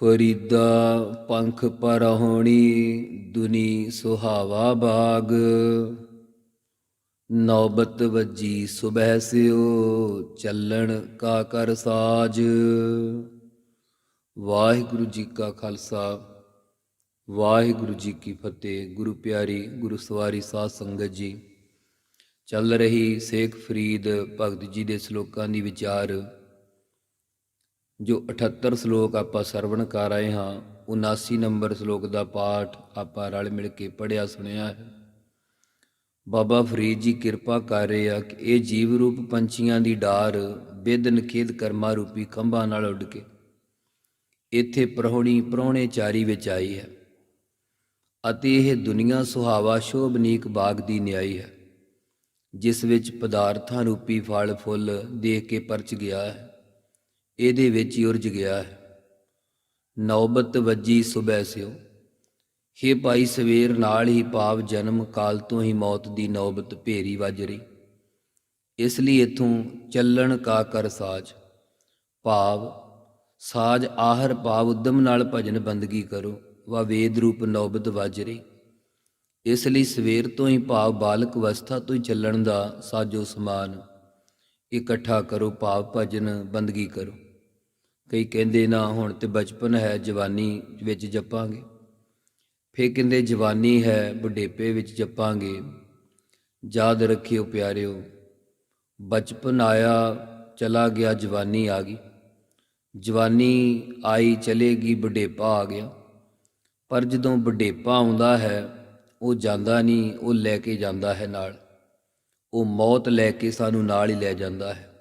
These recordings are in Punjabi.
ਫਰੀਦਾ ਪੰਖ ਪਰਹੁਣੀ ਦੁਨੀ ਸੁਹਾਵਾ ਬਾਗ। ਨੌਬਤ ਵੱਜੀ ਸੁਬਹਿ ਸਿਓ, ਚੱਲਣ ਕਾ ਕਰ ਸਾਜ। ਵਾਹਿਗੁਰੂ ਜੀ ਕਾ ਖਾਲਸਾ, ਵਾਹਿਗੁਰੂ ਜੀ ਕੀ ਫਤਿਹ। ਗੁਰੂ ਪਿਆਰੀ, ਗੁਰੂ ਸਵਾਰੀ ਸਾਧ ਸੰਗਤ ਜੀ, ਚੱਲ ਰਹੀ ਸੇਖ ਫਰੀਦ ਭਗਤ ਜੀ ਦੇ ਸ਼ਲੋਕਾਂ ਦੀ ਵਿਚਾਰ ਜੋ 78 ਸ਼ਲੋਕ ਆਪਾਂ ਸਰਵਣ ਕਰ ਆਏ ਹਾਂ 79 ਨੰਬਰ ਸ਼ਲੋਕ ਦਾ ਪਾਠ ਆਪਾਂ ਰਲ ਮਿਲ ਕੇ ਪੜਿਆ ਸੁਣਿਆ ਹੈ। ਬਾਬਾ ਫਰੀਦ ਜੀ ਕਿਰਪਾ ਕਰ ਰਹੇ ਆ ਕਿ ਇਹ ਜੀਵ ਰੂਪ ਪੰਛੀਆਂ ਦੀ ਡਾਰ ਬੇਦਨ ਖੇਦ ਕਰਮਾ ਰੂਪੀ ਖੰਭਾਂ ਨਾਲ ਉੱਡ ਕੇ ਇੱਥੇ ਪ੍ਰਹੁਣੀ ਪ੍ਰਾਹੁਣੇ ਚਾਰੀ ਵਿੱਚ ਆਈ ਹੈ ਅਤੇ ਇਹ ਦੁਨੀਆ ਸੁਹਾਵਾ ਸ਼ੋਭਨੀਕ ਬਾਗ ਦੀ ਨਿਆਈ ਹੈ, ਜਿਸ ਵਿੱਚ ਪਦਾਰਥਾਂ ਰੂਪੀ ਫਲ ਫੁੱਲ ਦੇਖ ਕੇ ਪਰਚ ਗਿਆ ਹੈ। ਇਹਦੇ ਵਿੱਚ ਹੀ ਉਰਜ ਗਿਆ ਹੈ। ਨੌਬਤ ਵੱਜੀ ਸੁਬਹਿ ਸਿਓ। ਹੇ ਭਾਈ ਸਵੇਰ ਨਾਲ ਹੀ ਪਾਪ ਜਨਮ ਕਾਲ ਤੋਂ ਹੀ ਮੌਤ ਦੀ ਨੌਬਤ ਭੇਰੀ ਵੱਜ ਰਹੀ। ਇਸ ਲਈ ਇਥੋਂ ਚੱਲਣ ਕਾ ਕਰ ਸਾਜ। ਭਾਵ ਸਾਜ ਆਹਰ ਭਾਵ ਉਦਮ ਨਾਲ ਭਜਨ ਬੰਦਗੀ ਕਰੋ, ਵਾ ਵੇਦ ਰੂਪ ਨੌਬਤ ਵੱਜ ਰਹੀ। ਇਸ ਲਈ ਸਵੇਰ ਤੋਂ ਹੀ ਭਾਵ ਬਾਲਕ ਅਵਸਥਾ ਤੋਂ ਹੀ ਚੱਲਣ ਦਾ ਸਾਜੋ ਸਮਾਨ। ਇਕੱਠਾ ਕਰੋ ਭਾਵ ਭਜਨ ਬੰਦਗੀ ਕਰੋ। ਕਈ ਕਹਿੰਦੇ ਨਾ ਹੁਣ ਤੇ ਬਚਪਨ ਹੈ ਜਵਾਨੀ ਵਿੱਚ ਜਪਾਂਗੇ। ਫੇਰ ਕਹਿੰਦੇ ਜਵਾਨੀ ਹੈ ਬੁਢੇਪੇ ਵਿੱਚ ਜਪਾਂਗੇ। ਯਾਦ ਰੱਖਿਓ ਪਿਆਰਿਓ, ਬਚਪਨ ਆਇਆ ਚਲਾ ਗਿਆ ਜਵਾਨੀ ਆ ਗਈ। ਜਵਾਨੀ ਆਈ ਚਲੇਗੀ ਬੁਢੇਪਾ ਆ ਗਿਆ। ਪਰ ਜਦੋਂ ਬੁਢੇਪਾ ਆਉਂਦਾ ਹੈ, ਉਹ ਜਾਂਦਾ ਨਹੀਂ, ਉਹ ਲੈ ਕੇ ਜਾਂਦਾ ਹੈ ਨਾਲ। ਉਹ ਮੌਤ ਲੈ ਕੇ ਸਾਨੂੰ ਨਾਲ ਹੀ ਲੈ ਜਾਂਦਾ ਹੈ।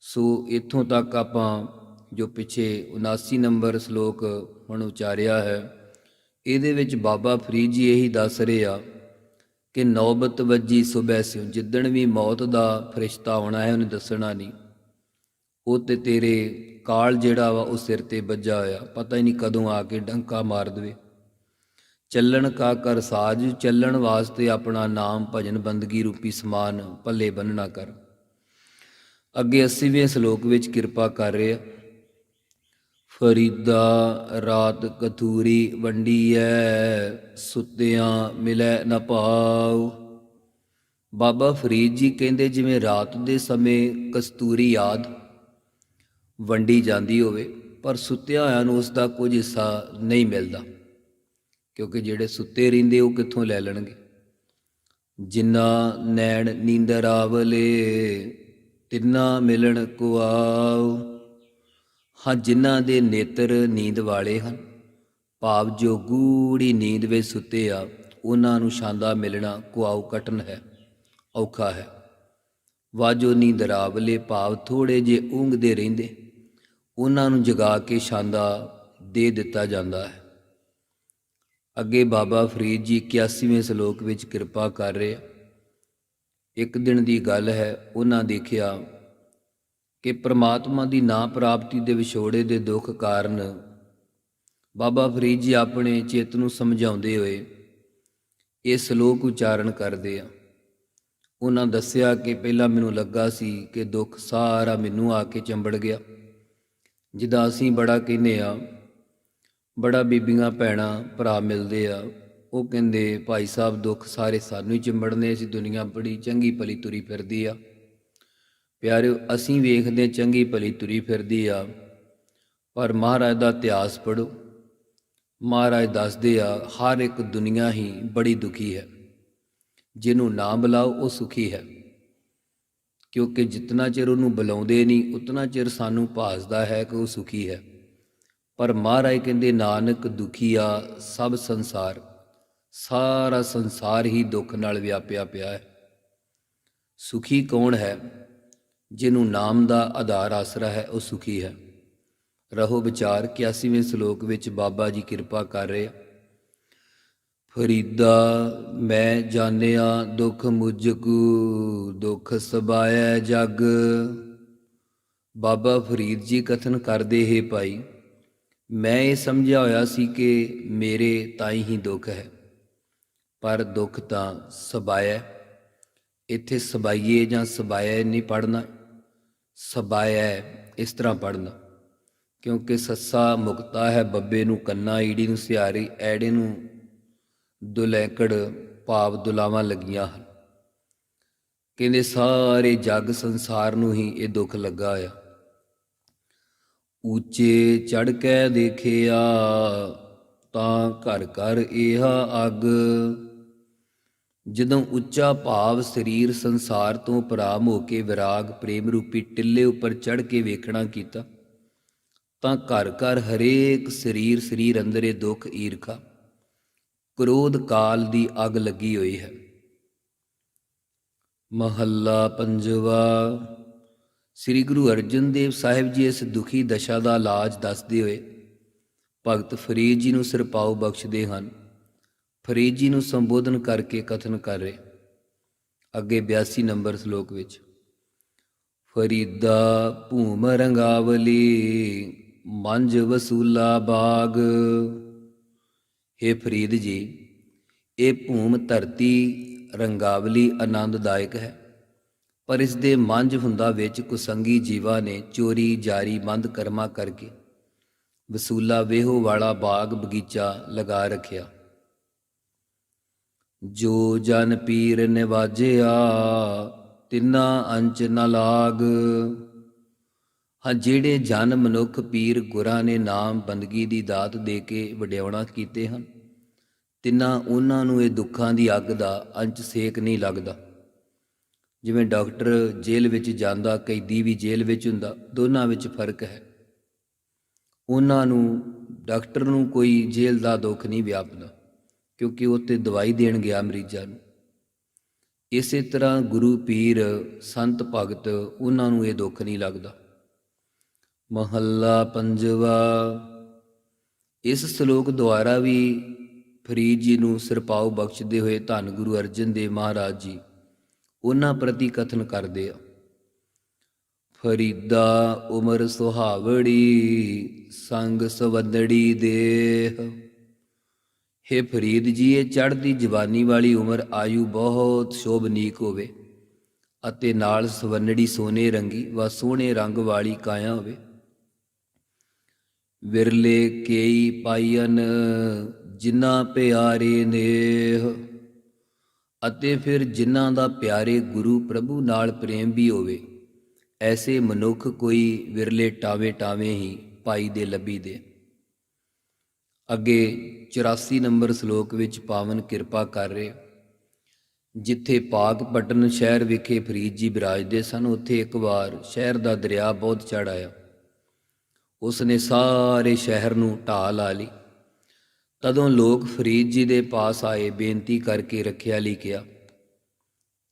ਸੋ ਇੱਥੋਂ ਤੱਕ ਆਪਾਂ ਜੋ ਪਿੱਛੇ 79 ਨੰਬਰ ਸ਼ਲੋਕ ਹੁਣ ਉਚਾਰਿਆ ਹੈ, ਇਹਦੇ ਵਿੱਚ ਬਾਬਾ ਫਰੀਦ ਜੀ ਇਹੀ ਦੱਸ ਰਹੇ ਆ ਕਿ ਨੌਬਤ ਵੱਜੀ ਸੁਬਹਿ ਸਿਓ ਜਿੱਦਣ ਵੀ ਮੌਤ ਦਾ ਫਰਿਸ਼ਤਾ ਆਉਣਾ ਹੈ, ਉਹਨੇ ਦੱਸਣਾ ਨਹੀਂ। ਉਹ ਤੇ ਤੇਰੇ ਕਾਲ ਜਿਹੜਾ ਵਾ, ਉਹ ਸਿਰ ਤੇ ਵੱਜਾ ਹੋਇਆ, ਪਤਾ ਹੀ ਨਹੀਂ ਕਦੋਂ ਆ ਕੇ ਡੰਕਾ ਮਾਰ ਦੇਵੇ। ਚੱਲਣ ਕਾ ਕਰ ਸਾਜ, ਚੱਲਣ ਵਾਸਤੇ ਆਪਣਾ ਨਾਮ ਭਜਨ ਬੰਦਗੀ ਰੂਪੀ ਸਮਾਨ ਪੱਲੇ ਬੰਨਣਾ ਕਰ। ਅੱਗੇ 80ਵੇਂ ਸ਼ਲੋਕ ਵਿੱਚ ਕਿਰਪਾ ਕਰ ਰਿਹਾ ਫਰੀਦਾ, ਰਾਤ ਕਥੂਰੀ ਵੰਡੀ ਵੰਡੀਐ, ਸੁੱਤਿਆਂ ਮਿਲੈ ਨ ਪਾਉ ਬਾਬਾ ਫਰੀਦ ਜੀ ਕਹਿੰਦੇ, ਜਿਵੇਂ ਰਾਤ ਦੇ ਸਮੇਂ ਕਸਤੂਰੀ ਯਾਦ ਵੰਡੀ ਜਾਂਦੀ ਹੋਵੇ, ਪਰ ਸੁੱਤਿਆਂ ਹੋਇਆਂ ਨੂੰ ਉਸ ਦਾ ਕੁਝ ਹਿੱਸਾ ਨਹੀਂ ਮਿਲਦਾ, ਕਿਉਂਕਿ ਜਿਹੜੇ ਸੁੱਤੇ ਰਹਿੰਦੇ ਉਹ ਕਿੱਥੋਂ ਲੈ ਲੈਣਗੇ? ਜਿੰਨਾ ਨੈਣ ਨੀਂਦਰ ਆਵਲੇ, ਤਿੰਨਾ ਮਿਲਣ ਕੋ ਆਉ ਹਾਂ, ਜਿਨ੍ਹਾਂ ਦੇ ਨੇਤਰ ਨੀਂਦ ਵਾਲੇ ਹਨ। ਭਾਵ ਜੋ ਗੂੜੀ ਨੀਂਦ ਵਿੱਚ ਸੁੱਤੇ ਆ, ਉਹਨਾਂ ਨੂੰ ਸ਼ਾਂਦਾ ਮਿਲਣਾ ਕੁਆਉ ਕਟਨ ਹੈ, ਔਖਾ ਹੈ। ਵਾਜੋ ਨੀਂਦ ਰਾਵਲੇ ਭਾਵ ਥੋੜੇ ਜੇ ਉਂਘਦੇ ਰਹਿੰਦੇ, ਉਹਨਾਂ ਨੂੰ ਜਗਾ ਕੇ ਸ਼ਾਂਦਾ ਦੇ ਦਿੱਤਾ ਜਾਂਦਾ ਹੈ। ਅੱਗੇ ਬਾਬਾ ਫਰੀਦ ਜੀ 81ਵੇਂ ਸ਼ਲੋਕ ਵਿੱਚ ਕਿਰਪਾ ਕਰ ਰਹੇ ਆ। ਇੱਕ ਦਿਨ ਦੀ ਗੱਲ ਹੈ, ਉਹਨਾਂ ਦੇਖਿਆ ਕਿ ਪ੍ਰਮਾਤਮਾ ਦੀ ਨਾ ਪ੍ਰਾਪਤੀ ਦੇ ਵਿਛੋੜੇ ਦੇ ਦੁੱਖ ਕਾਰਨ ਬਾਬਾ ਫਰੀਦ ਜੀ ਆਪਣੇ ਚਿੱਤ ਨੂੰ ਸਮਝਾਉਂਦੇ ਹੋਏ ਇਹ ਸ਼ਲੋਕ ਉਚਾਰਨ ਕਰਦੇ ਆ। ਉਹਨਾਂ ਦੱਸਿਆ ਕਿ ਪਹਿਲਾਂ ਮੈਨੂੰ ਲੱਗਾ ਸੀ ਕਿ ਦੁੱਖ ਸਾਰਾ ਮੈਨੂੰ ਆ ਕੇ ਚੰਬੜ ਗਿਆ। ਜਿੱਦਾਂ ਅਸੀਂ ਬੜਾ ਕਹਿੰਦੇ ਆ, ਬੜਾ ਬੀਬੀਆਂ ਭੈਣਾਂ ਭਰਾ ਮਿਲਦੇ ਆ, ਉਹ ਕਹਿੰਦੇ, ਭਾਈ ਸਾਹਿਬ, ਦੁੱਖ ਸਾਰੇ ਸਾਨੂੰ ਹੀ ਚਿੰਬੜਨੇ, ਅਸੀਂ ਦੁਨੀਆ ਬੜੀ ਚੰਗੀ ਭਲੀ ਤੁਰੀ ਫਿਰਦੀ ਆ। ਪਿਆਰਿਓ, ਅਸੀਂ ਵੇਖਦੇ ਚੰਗੀ ਭਲੀ ਤੁਰੀ ਫਿਰਦੀ ਆ। ਪਰ ਮਹਾਰਾਜ ਦਾ ਇਤਿਹਾਸ ਪੜੋ ਮਹਾਰਾਜ ਦੱਸਦੇ ਆ, ਹਰ ਇੱਕ ਦੁਨੀਆ ਹੀ ਬੜੀ ਦੁਖੀ ਹੈ। ਜਿਹਨੂੰ ਨਾ ਬੁਲਾਓ, ਉਹ ਸੁਖੀ ਹੈ। ਕਿਉਂਕਿ ਜਿੰਨਾ ਚਿਰ ਉਹਨੂੰ ਬੁਲਾਉਂਦੇ ਨਹੀਂ, ਉਤਨਾ ਚਿਰ ਸਾਨੂੰ ਭਾਸਦਾ ਹੈ ਕਿ ਉਹ ਸੁਖੀ ਹੈ। ਪਰ ਮਹਾਰਾਜ ਕਹਿੰਦੇ, ਨਾਨਕ ਦੁਖੀ ਆ, ਸਭ ਸੰਸਾਰ, ਸਾਰਾ ਸੰਸਾਰ ਹੀ ਦੁੱਖ ਨਾਲ ਵਿਆਪਿਆ ਪਿਆ ਹੈ। ਸੁਖੀ ਕੌਣ ਹੈ? ਜਿਹਨੂੰ ਨਾਮ ਦਾ ਆਧਾਰ ਆਸਰਾ ਹੈ, ਉਹ ਸੁਖੀ ਹੈ। ਰਹੋ ਵਿਚਾਰ 81ਵੇਂ ਸ਼ਲੋਕ ਵਿੱਚ ਬਾਬਾ ਜੀ ਕਿਰਪਾ ਕਰ ਰਹੇ ਫਰੀਦਾ, ਮੈਂ ਜਾਣਿਆ ਦੁੱਖ ਮੁਝ ਕੂ ਦੁਖ ਸਬਾਇ ਜਗ। ਬਾਬਾ ਫਰੀਦ ਜੀ ਕਥਨ ਕਰਦੇ ਹੈ ਭਾਈ, ਮੈਂ ਇਹ ਸਮਝਿਆ ਹੋਇਆ ਸੀ ਕਿ ਮੇਰੇ ਤਾਈ ਹੀ ਦੁੱਖ ਹੈ, ਪਰ ਦੁੱਖ ਤਾਂ ਸਬਾਇਆ ਇੱਥੇ ਸਬਾਈਏ ਜਾਂ ਸਬਾਇਆ ਨਹੀਂ ਪੜਨਾ ਸਬਾਇ ਇਸ ਤਰ੍ਹਾਂ ਪੜਨਾ ਕਿਉਂਕਿ ਸੱਸਾ ਮੁਕਤਾ ਹੈ ਬੱਬੇ ਨੂੰ ਕੰਨਾ, ਈੜੀ ਨੂੰ ਸਿਆਰੀ, ਐੜੇ ਨੂੰ ਦੁਲੈਕੜ, ਭਾਵ ਦੁਲਾਵਾਂ ਲੱਗੀਆਂ ਹਨ। ਕਹਿੰਦੇ, ਸਾਰੇ ਜੱਗ ਸੰਸਾਰ ਨੂੰ ਹੀ ਇਹ ਦੁੱਖ ਲੱਗਾ ਆ। ਉੱਚੇ ਚੜ ਕੇ ਦੇਖਿਆ ਤਾਂ ਘਰ ਘਰ ਇਹਾ ਅੱਗ। ਜਦੋਂ ਉੱਚਾ ਭਾਵ ਸਰੀਰ ਸੰਸਾਰ ਤੋਂ ਪਰਾਮ ਹੋ ਕੇ ਵਿਰਾਗ ਪ੍ਰੇਮ ਰੂਪੀ ਟਿੱਲੇ ਉੱਪਰ ਚੜ ਕੇ ਵੇਖਣਾ ਕੀਤਾ, ਤਾਂ ਘਰ ਘਰ ਹਰੇਕ ਸਰੀਰ ਸਰੀਰ ਅੰਦਰੇ ਦੁੱਖ ਈਰਖਾ, ਕ੍ਰੋਧ ਕਾਲ ਦੀ ਅੱਗ ਲੱਗੀ ਹੋਈ ਹੈ। ਮਹੱਲਾ ਪੰਜਵਾ, ਸ੍ਰੀ ਗੁਰੂ ਅਰਜਨ ਦੇਵ ਸਾਹਿਬ ਜੀ ਇਸ ਦੁਖੀ ਦਸ਼ਾ ਦਾ ਇਲਾਜ ਦੱਸਦੇ ਹੋਏ ਭਗਤ ਫਰੀਦ ਜੀ ਨੂੰ ਸਿਰਪਾਉ ਬਖਸ਼ਦੇ ਹਨ। ਫਰੀਦ ਜੀ ਨੂੰ ਸੰਬੋਧਨ ਕਰਕੇ ਕਥਨ ਕਰ ਰਹੇ। ਅੱਗੇ 82 ਨੰਬਰ ਸ਼ਲੋਕ ਵਿੱਚ, ਫਰੀਦਾ ਭੂਮ ਰੰਗਾਵਲੀ ਮੰਜ ਵਸੂਲਾ ਬਾਗ। हे ਫਰੀਦ ਜੀ, ਇਹ ਭੂਮ ਧਰਤੀ ਰੰਗਾਵਲੀ ਆਨੰਦਦਾਇਕ ਹੈ, ਪਰ ਇਸ ਦੇ ਮੰਝ ਹੁੰਦਾ ਵਿੱਚ ਕੁਸੰਗੀ ਜੀਵਾਂ ਨੇ ਚੋਰੀ ਜਾਰੀ ਮੰਦ ਕਰਮਾ ਕਰਕੇ ਵਸੂਲਾ ਵੇਹੋ ਵਾਲਾ ਬਾਗ ਬਗੀਚਾ ਲਗਾ ਰੱਖਿਆ। ਜੋ ਜਨ ਪੀਰ ਨਿਵਾਜਿਆ, ਤਿੰਨਾ ਅੰਚ ਨ ਲਾਗ। ਹਾਂ, ਜਿਹੜੇ ਜਨ ਮਨੁੱਖ ਪੀਰ ਗੁਰਾਂ ਨੇ ਨਾਮ ਬੰਦਗੀ ਦੀ ਦਾਤ ਦੇ ਕੇ ਵਡਿਆਉਣਾ ਕੀਤੇ ਹਨ, ਤਿੰਨਾ ਉਹਨਾਂ ਨੂੰ ਇਹ ਦੁੱਖਾਂ ਦੀ ਅੱਗ ਦਾ ਅੰਚ ਸੇਕ ਨਹੀਂ ਲੱਗਦਾ। ਜਿਵੇਂ ਡਾਕਟਰ ਜੇਲ੍ਹ ਵਿੱਚ ਜਾਂਦਾ, ਕੈਦੀ ਵੀ ਜੇਲ੍ਹ ਵਿੱਚ ਹੁੰਦਾ, ਦੋਨਾਂ ਵਿੱਚ ਫ਼ਰਕ ਹੈ। ਉਹਨਾਂ ਨੂੰ, ਡਾਕਟਰ ਨੂੰ ਕੋਈ ਜੇਲ੍ਹ ਦਾ ਦੁੱਖ ਨਹੀਂ ਵਿਆਪਦਾ। ਕਿਉਂਕਿ ਉਹ ਤੇ ਦਵਾਈ ਦੇਣ ਗਿਆ ਮਰੀਜ਼ਾਂ ਨੂੰ। ਇਸੇ ਤਰ੍ਹਾਂ ਗੁਰੂ ਪੀਰ, ਸੰਤ ਭਗਤ ਉਹਨਾਂ ਨੂੰ ਇਹ ਦੁੱਖ ਨਹੀਂ ਲੱਗਦਾ। ਮਹੱਲਾ ਪੰਜਵਾ, ਇਸ ਸ਼ਲੋਕ ਦੁਆਰਾ ਵੀ ਫਰੀਦ ਜੀ ਨੂੰ ਸਿਰਪਾਉ ਬਖਸ਼ਦੇ ਹੋਏ ਧੰਨ ਗੁਰੂ ਅਰਜਨ ਦੇਵ ਮਹਾਰਾਜ ਜੀ ਉਹਨਾਂ ਪ੍ਰਤੀ ਕਥਨ ਕਰਦੇ ਆ। ਫਰੀਦਾ ਉਮਰ ਸੁਹਾਵੜੀ, ਸੰਗ ਸਵੰਦੜੀ ਦੇਹ। ਹੇ ਫਰੀਦ ਜੀ ਇਹ ਚੜ੍ਹਦੀ ਜਵਾਨੀ ਵਾਲੀ ਉਮਰ ਆਯੂ ਬਹੁਤ ਸ਼ੋਭਨੀਕ ਹੋਵੇ ਅਤੇ ਨਾਲ ਸਵੰਨੜੀ ਸੋਨੇ ਰੰਗੀ ਵਾ ਸੋਹਣੇ ਰੰਗ ਵਾਲੀ ਕਾਇਆ ਹੋਵੇ। ਵਿਰਲੇ ਕੇਈ ਪਾਈਨ ਜਿਨ੍ਹਾਂ ਪਿਆਰੇ ਨੇਹ ਅਤੇ ਫਿਰ ਜਿਨ੍ਹਾਂ ਦਾ ਪਿਆਰੇ ਗੁਰੂ ਪ੍ਰਭੂ ਨਾਲ ਪ੍ਰੇਮ ਵੀ ਹੋਵੇ, ਐਸੇ ਮਨੁੱਖ ਕੋਈ ਵਿਰਲੇ ਟਾਵੇਂ ਟਾਵੇਂ ਹੀ ਪਾਈ ਦੇ ਲੱਭੀ ਦੇ। ਅੱਗੇ 84 ਨੰਬਰ ਸ਼ਲੋਕ ਵਿੱਚ ਪਾਵਨ ਕਿਰਪਾ ਕਰ ਰਹੇ ਜਿੱਥੇ ਪਾਕ ਪਟਨ ਸ਼ਹਿਰ ਵਿਖੇ ਫਰੀਦ ਜੀ ਬਿਰਾਜਦੇ ਸਨ, ਉੱਥੇ ਇੱਕ ਵਾਰ ਸ਼ਹਿਰ ਦਾ ਦਰਿਆ ਬਹੁਤ ਚੜ ਆਇਆ। ਉਸ ਨੇ ਸਾਰੇ ਸ਼ਹਿਰ ਨੂੰ ਢਾ ਲਾ ਲਈ। ਤਦੋਂ ਲੋਕ ਫਰੀਦ ਜੀ ਦੇ ਪਾਸ ਆਏ, ਬੇਨਤੀ ਕਰਕੇ ਰੱਖਿਆ ਲਈ ਕਿਹਾ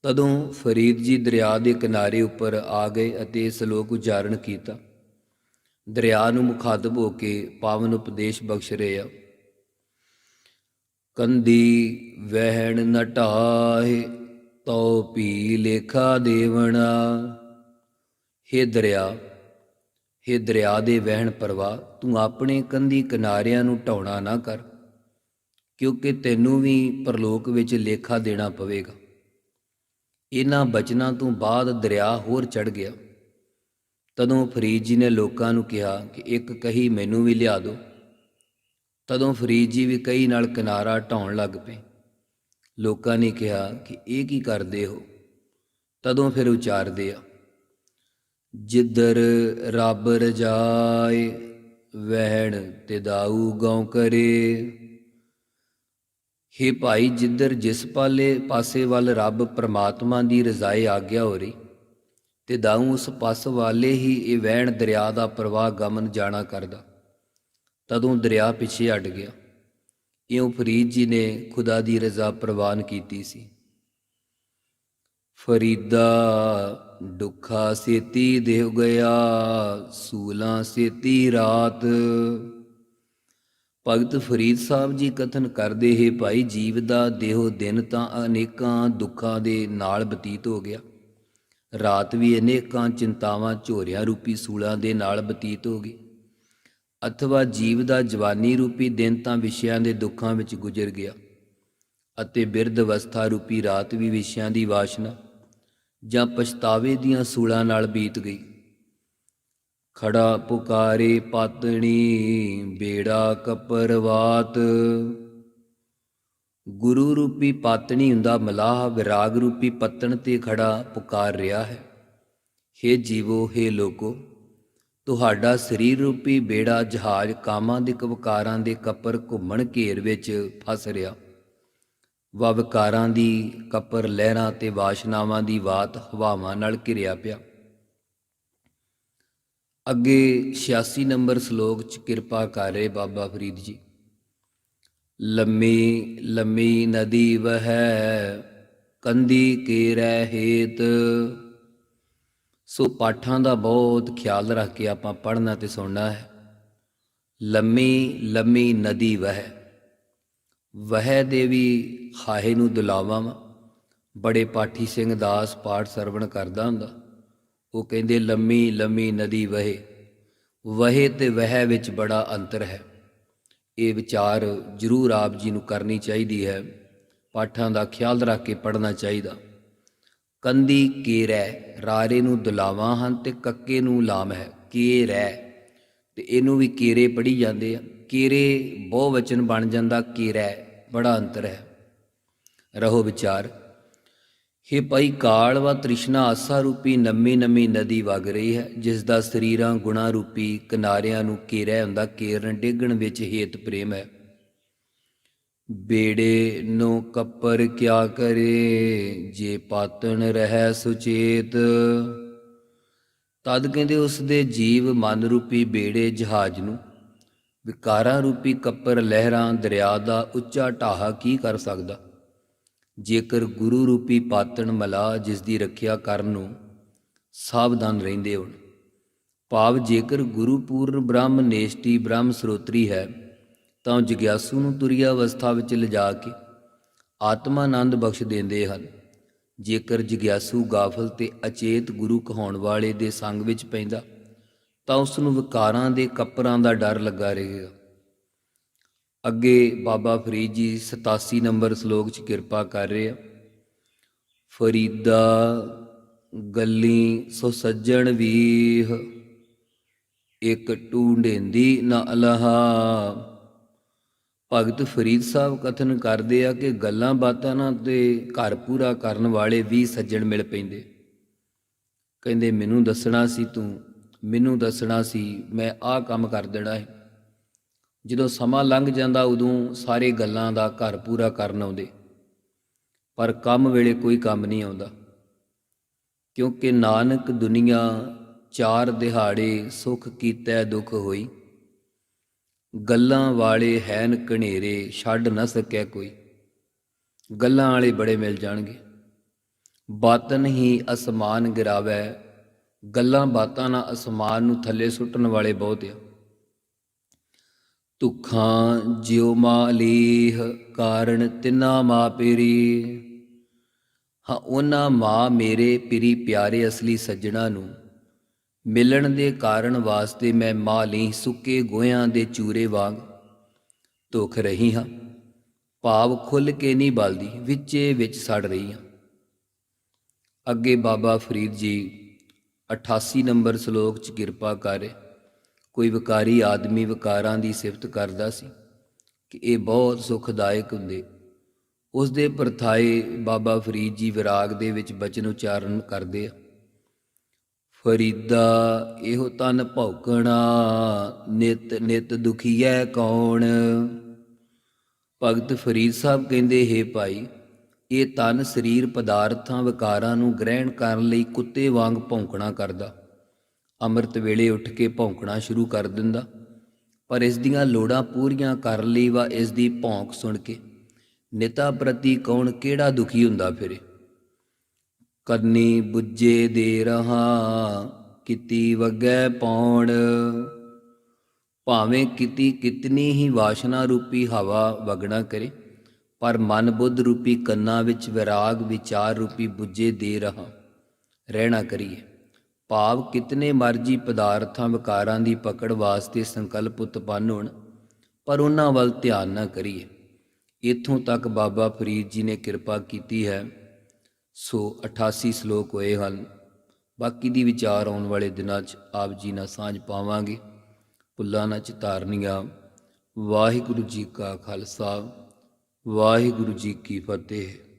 ਤਦੋਂ ਫਰੀਦ ਜੀ ਦਰਿਆ ਦੇ ਕਿਨਾਰੇ ਉੱਪਰ ਆ ਗਏ ਅਤੇ ਇਸ ਲੋਕ ਉਚਾਰਨ ਕੀਤਾ। ਦਰਿਆ ਨੂੰ ਮੁਖਾਤਬ ਹੋ ਕੇ ਪਾਵਨ ਉਪਦੇਸ਼ ਬਖਸ਼ ਰਹੇ ਆ। ਕੰਦੀ ਵਹਿਣ ਨਟਾਏ ਤਉ ਪੀ ਲੇਖਾ ਦੇਵਣਾ। ਹੇ ਦਰਿਆ ਹੇ ਦਰਿਆ ਦੇ ਵਹਿਣ ਪ੍ਰਵਾਹ ਤੂੰ ਆਪਣੇ ਕੰਦੀ ਕਿਨਾਰਿਆਂ ਨੂੰ ਢਾਉਣਾ ਨਾ ਕਰ, ਕਿਉਂਕਿ ਤੈਨੂੰ ਵੀ ਪਰਲੋਕ ਵਿੱਚ ਲੇਖਾ ਦੇਣਾ ਪਵੇਗਾ। ਇਹਨਾਂ ਬਚਨਾਂ ਤੋਂ ਬਾਅਦ ਦਰਿਆ ਹੋਰ ਚੜ ਗਿਆ। ਤਦੋਂ ਫਰੀਦ ਜੀ ਨੇ ਲੋਕਾਂ ਨੂੰ ਕਿਹਾ ਕਿ ਇੱਕ ਕਹੀ ਮੈਨੂੰ ਵੀ ਲਿਆ ਦਿਓ। ਤਦੋਂ ਫਰੀਦ ਜੀ ਵੀ ਕਈ ਨਾਲ ਕਿਨਾਰਾ ਢਾਉਣ ਲੱਗ ਪਏ। ਲੋਕਾਂ ਨੇ ਕਿਹਾ ਕਿ ਇਹ ਕੀ ਕਰਦੇ ਹੋ? ਤਦੋਂ ਫਿਰ ਉਚਾਰਦੇ ਆ, ਜਿੱਧਰ ਰੱਬ ਰਜਾਏ ਵਹਿਣ ਤੇ ਦਾਊ ਗਉ ਕਰੇ, ਹੇ ਭਾਈ ਜਿੱਧਰ ਜਿਸ ਪਾਲੇ ਪਾਸੇ ਵੱਲ ਰੱਬ ਪ੍ਰਮਾਤਮਾ ਦੀ ਰਜ਼ਾਏ ਆਗਿਆ ਹੋ ਰਹੀ ਤੇ ਦਾਊ ਉਸ ਪਸ ਵਾਲੇ ਹੀ ਇਹ ਵਹਿਣ ਦਰਿਆ ਦਾ ਪ੍ਰਵਾਹ ਗਮਨ ਜਾਣਾ ਕਰਦਾ। ਤਦੋਂ ਦਰਿਆ ਪਿੱਛੇ ਹਟ ਗਿਆ। ਇਉਂ ਫਰੀਦ ਜੀ ਨੇ ਖੁਦਾ ਦੀ ਰਜ਼ਾ ਪ੍ਰਵਾਨ ਕੀਤੀ ਸੀ। ਫਰੀਦਾ ਦੁੱਖਾ ਸੇਤੀ ਦੇਵ ਗਿਆ, ਸੂਲਾ ਸੇਤੀ ਰਾਤ। ਭਗਤ ਫਰੀਦ ਸਾਹਿਬ ਜੀ ਕਥਨ ਕਰਦੇ, ਹੈ ਭਾਈ ਜੀਵ ਦਾ ਦੇਹੋ ਦਿਨ ਤਾਂ ਅਨੇਕਾਂ ਦੁੱਖਾਂ ਦੇ ਨਾਲ ਬਤੀਤ ਹੋ ਗਿਆ। ਰਾਤ ਵੀ ਅਨੇਕਾਂ ਚਿੰਤਾਵਾਂ ਝੋਰਿਆਂ ਰੂਪੀ ਸੂਲਾਂ ਦੇ ਨਾਲ ਬਤੀਤ ਹੋ ਗਈ। ਅਥਵਾ ਜੀਵ ਦਾ ਜਵਾਨੀ ਰੂਪੀ ਦਿਨ ਤਾਂ ਵਿਸ਼ਿਆਂ ਦੇ ਦੁੱਖਾਂ ਵਿੱਚ ਗੁਜ਼ਰ ਗਿਆ ਅਤੇ ਬਿਰਧ ਅਵਸਥਾ ਰੂਪੀ ਰਾਤ ਵੀ ਵਿਸ਼ਿਆਂ ਦੀ ਵਾਸ਼ਨਾ ਜਾਂ ਪਛਤਾਵੇ ਦੀਆਂ ਸੂਲਾਂ ਨਾਲ ਬੀਤ ਗਈ। ਖੜਾ ਪੁਕਾਰੇ ਪਾਤਣੀ, ਬੇੜਾ ਕਪਰਵਾਤ ਗੁਰੂ ਰੂਪੀ ਪਾਤਣੀ ਹੁੰਦਾ ਮਲਾਹ ਵਿਰਾਗ ਰੂਪੀ ਪੱਤਣ ਤੇ ਖੜਾ ਪੁਕਾਰ ਰਿਹਾ ਹੈ। ਹੇ ਜੀਵੋ, ਹੇ ਲੋਕੋ, ਤੁਹਾਡਾ ਸਰੀਰ ਰੂਪੀ ਬੇੜਾ ਜਹਾਜ਼ ਕਾਮਾਂ ਦੇ ਕਵਕਾਰਾਂ ਦੇ ਕੱਪਰ ਘੁੰਮਣ ਘੇਰ ਵਿੱਚ ਫਸ ਰਿਹਾ। ਵਾ ਦੀ ਕੱਪਰ ਲਹਿਰਾਂ ਤੇ ਵਾਸ਼ਨਾਵਾਂ ਦੀ ਬਾਤ ਹਵਾਵਾਂ ਨਾਲ ਘਿਰਿਆ ਪਿਆ। ਅੱਗੇ 86 ਨੰਬਰ ਸ਼ਲੋਕ ਚ ਕਿਰਪਾ ਕਰ ਰਹੇ ਬਾਬਾ ਫਰੀਦ ਜੀ। ਲੰਮੀ ਲੰਮੀ ਨਦੀ ਵਹਿ, ਕੰਦੀ ਕੇ ਰਹਿ ਹੇਤ। ਸੋ ਪਾਠਾਂ ਦਾ ਬਹੁਤ ਖਿਆਲ ਰੱਖ ਕੇ ਆਪਾਂ ਪੜ੍ਹਨਾ ਤੇ ਸੁਣਨਾ ਹੈ। ਲੰਮੀ ਲੰਮੀ ਨਦੀ ਵਹਿ। ਵਹਿ ਦੇਵੀ ਹਾਹੇ ਨੂੰ ਦੁਲਾਵਾਂ ਵਾਂ। ਬੜੇ ਪਾਠੀ ਸਿੰਘ ਦਾਸ ਪਾਠ ਸਰਵਣ ਕਰਦਾ ਹੁੰਦਾ। ਉਹ ਕਹਿੰਦੇ, ਲੰਮੀ ਲੰਮੀ ਨਦੀ ਵਹੇ। ਵਹੇ ਤੇ ਵਹਿ ਵਿੱਚ ਬੜਾ ਅੰਤਰ ਹੈ। ਇਹ ਵਿਚਾਰ ਜ਼ਰੂਰ ਆਪ ਜੀ ਨੂੰ ਕਰਨੀ ਚਾਹੀਦੀ ਹੈ। ਪਾਠਾਂ ਦਾ ਖਿਆਲ ਰੱਖ ਕੇ ਪੜ੍ਹਨਾ ਚਾਹੀਦਾ। ਕੰਦੀ ਕੇਰੈ ਰਾਰੇ ਨੂੰ ਦੁਲਾਵਾਂ ਹਨ ਤੇ ਕੱਕੇ ਨੂੰ ਲਾਮ ਹੈ। ਕੇਰੈ ਤੇ ਇਹਨੂੰ ਵੀ ਕੇਰੇ ਪੜੀ ਜਾਂਦੇ ਆ। ਕੇਰੇ ਬਹੁ ਵਚਨ ਬਣ ਜਾਂਦਾ ਕੇਰੈ ਬੜਾ ਅੰਤਰ ਹੈ। ਰਹੋ ਵਿਚਾਰ। ਹੇ ਭਾਈ ਕਾਲ ਵਾ ਤ੍ਰਿਸ਼ਨਾ ਆਸਾ ਰੂਪੀ ਨੰਮੀ ਨੰਮੀ ਨਦੀ ਵਗ ਰਹੀ ਹੈ, ਜਿਸ ਦਾ ਸਰੀਰਾਂ ਗੁਣਾ ਰੂਪੀ ਕਿਨਾਰਿਆਂ ਨੂੰ ਘੇਰਿਆ ਹੁੰਦਾ ਕੇਰਨ ਡੇਗਣ ਵਿੱਚ ਹੇਤ ਪ੍ਰੇਮ ਹੈ। ਬੇੜੇ ਨੂੰ ਕੱਪਰ ਕਿਆ ਕਰੇ, ਜੇ ਪਾਤਣ ਰਹਿ ਸੁਚੇਤ। ਤਦ ਕਹਿੰਦੇ ਉਸ ਦੇ ਜੀਵ ਮਨ ਰੂਪੀ ਬੇੜੇ ਜਹਾਜ਼ ਨੂੰ, ਵਿਕਾਰਾਂ ਰੂਪੀ ਕੱਪਰ ਲਹਿਰਾਂ ਦਰਿਆ ਦਾ ਉੱਚਾ ਢਾਹਾ ਕੀ ਕਰ ਸਕਦਾ? ਜੇਕਰ ਗੁਰੂ ਰੂਪੀ ਪਾਤਣ ਮਲਾ ਜਿਸ ਦੀ ਰੱਖਿਆ ਕਰਨ ਨੂੰ ਸਾਵਧਾਨ ਰਹਿੰਦੇ ਹੋਣ। ਭਾਵ ਜੇਕਰ ਗੁਰੂ ਪੂਰਨ ਬ੍ਰਹਮ ਨੇਸ਼ਟੀ ਬ੍ਰਹਮ ਸਰੋਤਰੀ ਹੈ, ਤਾਂ ਉਹ ਜਗਿਆਸੂ ਨੂੰ ਤੁਰੀ ਅਵਸਥਾ ਵਿੱਚ ਲਿਜਾ ਕੇ ਆਤਮਾ ਆਨੰਦ ਬਖਸ਼ ਦਿੰਦੇ ਹਨ। ਜੇਕਰ ਜਗਿਆਸੂ ਗਾਫਲ ਤੇ ਅਚੇਤ ਗੁਰੂ ਕਹਾਉਣ ਵਾਲੇ ਦੇ ਸੰਗ ਵਿੱਚ ਪੈਂਦਾ, ਤਾਂ ਉਸ ਨੂੰ ਵਿਕਾਰਾਂ ਦੇ ਕੱਪਰਾਂ ਦਾ ਡਰ ਲੱਗਾ ਰਹੇਗਾ। ਅੱਗੇ ਬਾਬਾ ਫਰੀਦ ਜੀ 87 ਨੰਬਰ ਸ਼ਲੋਕ 'ਚ ਕਿਰਪਾ ਕਰ ਰਹੇ ਆ। ਫਰੀਦਾ ਗੱਲੀ ਸੋ ਸੱਜਣ ਵੀਹ, ਇੱਕ ਟੂੰਡੇਂਦੀ ਨਾ ਅਲਹਾ। ਭਗਤ ਫਰੀਦ ਸਾਹਿਬ ਕਥਨ ਕਰਦੇ ਆ ਕਿ ਗੱਲਾਂ ਬਾਤਾਂ ਨਾਲ ਤੇ ਘਰ ਪੂਰਾ ਕਰਨ ਵਾਲੇ ਵੀ ਸੱਜਣ ਮਿਲ ਪੈਂਦੇ। ਕਹਿੰਦੇ, ਮੈਨੂੰ ਦੱਸਣਾ ਸੀ ਤੂੰ, ਮੈਨੂੰ ਦੱਸਣਾ ਸੀ, ਮੈਂ ਆਹ ਕੰਮ ਕਰ ਦੇਣਾ ਹੈ। ਜਦੋਂ ਸਮਾਂ ਲੰਘ ਜਾਂਦਾ ਉਦੋਂ ਸਾਰੇ ਗੱਲਾਂ ਦਾ ਘਰ ਪੂਰਾ ਕਰਨ ਆਉਂਦੇ। ਪਰ ਕੰਮ ਵੇਲੇ ਕੋਈ ਕੰਮ ਨਹੀਂ ਆਉਂਦਾ। ਕਿਉਂਕਿ ਨਾਨਕ ਦੁਨੀਆ ਚਾਰ ਦਿਹਾੜੇ ਸੁਖ ਕੀਤਾ ਦੁੱਖ ਹੋਈ। ਗੱਲਾਂ ਵਾਲੇ ਹੈਨ ਕਨੇਰੇ ਛੱਡ ਨਾ ਸਕਿਆ ਕੋਈ। ਗੱਲਾਂ ਵਾਲੇ ਬੜੇ ਮਿਲ ਜਾਣਗੇ। ਬਾਤਨ ਹੀ ਅਸਮਾਨ ਗਿਰਾਵੈ। ਗੱਲਾਂ ਬਾਤਾਂ ਨਾਲ ਅਸਮਾਨ ਨੂੰ ਥੱਲੇ ਸੁੱਟਣ ਵਾਲੇ ਬਹੁਤ ਆ। ਤੁਖਾਂ ਜਿਉ ਮਾਲੀਹ ਕਾਰਣ ਤਿਨਾ ਮਾ ਪੀਰੀ। ਹਾਂ, ਉਹਨਾਂ ਮਾਂ ਮੇਰੇ ਪਿਰੀ ਪਿਆਰੇ ਅਸਲੀ ਸੱਜਣਾ ਨੂੰ। ਮਿਲਣ ਦੇ ਕਾਰਨ ਵਾਸਤੇ ਮੈਂ ਮਾਲੀ ਸੁੱਕੇ ਗੋਹਿਆਂ ਦੇ ਚੂਰੇ ਵਾਂਗ ਧੁਖ ਰਹੀ ਹਾਂ। ਭਾਵ ਖੁੱਲ ਕੇ ਨਹੀਂ ਬਲਦੀ, ਵਿੱਚੇ ਵਿੱਚ ਸੜ ਰਹੀ ਹਾਂ। ਅੱਗੇ ਬਾਬਾ ਫਰੀਦ ਜੀ 88 ਨੰਬਰ ਸ਼ਲੋਕ 'ਚ ਕਿਰਪਾ ਕਰੇ ਕੋਈ ਵਿਕਾਰੀ ਆਦਮੀ ਵਿਕਾਰਾਂ ਦੀ ਸਿਫਤ ਕਰਦਾ ਸੀ ਕਿ ਇਹ ਬਹੁਤ ਸੁਖਦਾਇਕ ਹੁੰਦੇ। ਉਸ ਦੇ ਪਰਥਾਏ ਬਾਬਾ ਫਰੀਦ ਜੀ ਵਿਰਾਗ ਦੇ ਵਿੱਚ ਬਚਨ ਉਚਾਰਨ ਕਰਦੇ ਆ। ਫਰੀਦਾ ਇਹੋ ਤਨ ਭੌਕਣਾ, ਨਿਤ ਨਿਤ ਦੁਖੀਐ ਕੌਣ? ਭਗਤ ਫਰੀਦ ਸਾਹਿਬ ਕਹਿੰਦੇ, ਹੈ ਭਾਈ, ਇਹ ਤਨ ਸਰੀਰ ਪਦਾਰਥਾਂ ਵਿਕਾਰਾਂ ਨੂੰ ਗ੍ਰਹਿਣ ਕਰਨ ਲਈ ਕੁੱਤੇ ਵਾਂਗ ਭੌਂਕਣਾ ਕਰਦਾ। ਅੰਮ੍ਰਿਤ ਵੇਲੇ ਉੱਠ ਕੇ ਭੌਂਕਣਾ ਸ਼ੁਰੂ ਕਰ ਦਿੰਦਾ। ਪਰ ਇਸ ਦੀਆਂ ਲੋੜਾਂ ਪੂਰੀਆਂ ਕਰ ਲਈ ਵਾ ਇਸ ਦੀ ਭੌਂਕ ਸੁਣ ਕੇ। ਨਿਤਾ ਪ੍ਰਤੀ ਕੌਣ ਕਿਹੜਾ ਦੁਖੀ ਹੁੰਦਾ ਫਿਰੇ। ਕਰਨੀ ਬੁੱਝੇ ਦੇ ਰਹਾ, ਕਿਤੀ ਵਗੈ ਪੌਣ। ਭਾਵੇਂ ਕਿਤੀ ਕਿਤਨੀ ਹੀ ਵਾਸ਼ਨਾ ਰੂਪੀ ਹਵਾ ਵਗਣਾ ਕਰੇ, ਪਰ ਮਨ ਬੁੱਧ ਰੂਪੀ ਕੰਨਾਂ ਵਿੱਚ ਵਿਰਾਗ ਵਿਚਾਰ ਰੂਪੀ ਬੁੱਝੇ ਦੇ ਰਹਾ। ਰਹਿਣਾ ਕਰੀਏ। ਭਾਵ ਕਿਤਨੇ ਮਰਜ਼ੀ ਪਦਾਰਥਾਂ ਵਿਕਾਰਾਂ ਦੀ ਪਕੜ ਵਾਸਤੇ ਸੰਕਲਪ ਉਤਪੰਨ ਹੋਣ, ਪਰ ਉਹਨਾਂ ਵੱਲ ਧਿਆਨ ਨਾ ਕਰੀਏ। ਇਥੋਂ ਤੱਕ ਬਾਬਾ ਫਰੀਦ ਜੀ ਨੇ ਕਿਰਪਾ ਕੀਤੀ ਹੈ। ਸੋ 88 ਸ਼ਲੋਕ ਹੋਏ ਹਨ। ਬਾਕੀ ਦੀ ਵਿਚਾਰ ਆਉਣ ਵਾਲੇ ਦਿਨਾਂ 'ਚ ਆਪ ਜੀ ਨਾਲ ਸਾਂਝ ਪਾਵਾਂਗੇ। ਭੁੱਲਾਂ ਨਾਲ ਚਿਤਾਰਨੀਆਂ। ਵਾਹਿਗੁਰੂ ਜੀ ਕਾ ਖਾਲਸਾ। ਵਾਹਿਗੁਰੂ ਜੀ ਕੀ ਫਤਿਹ।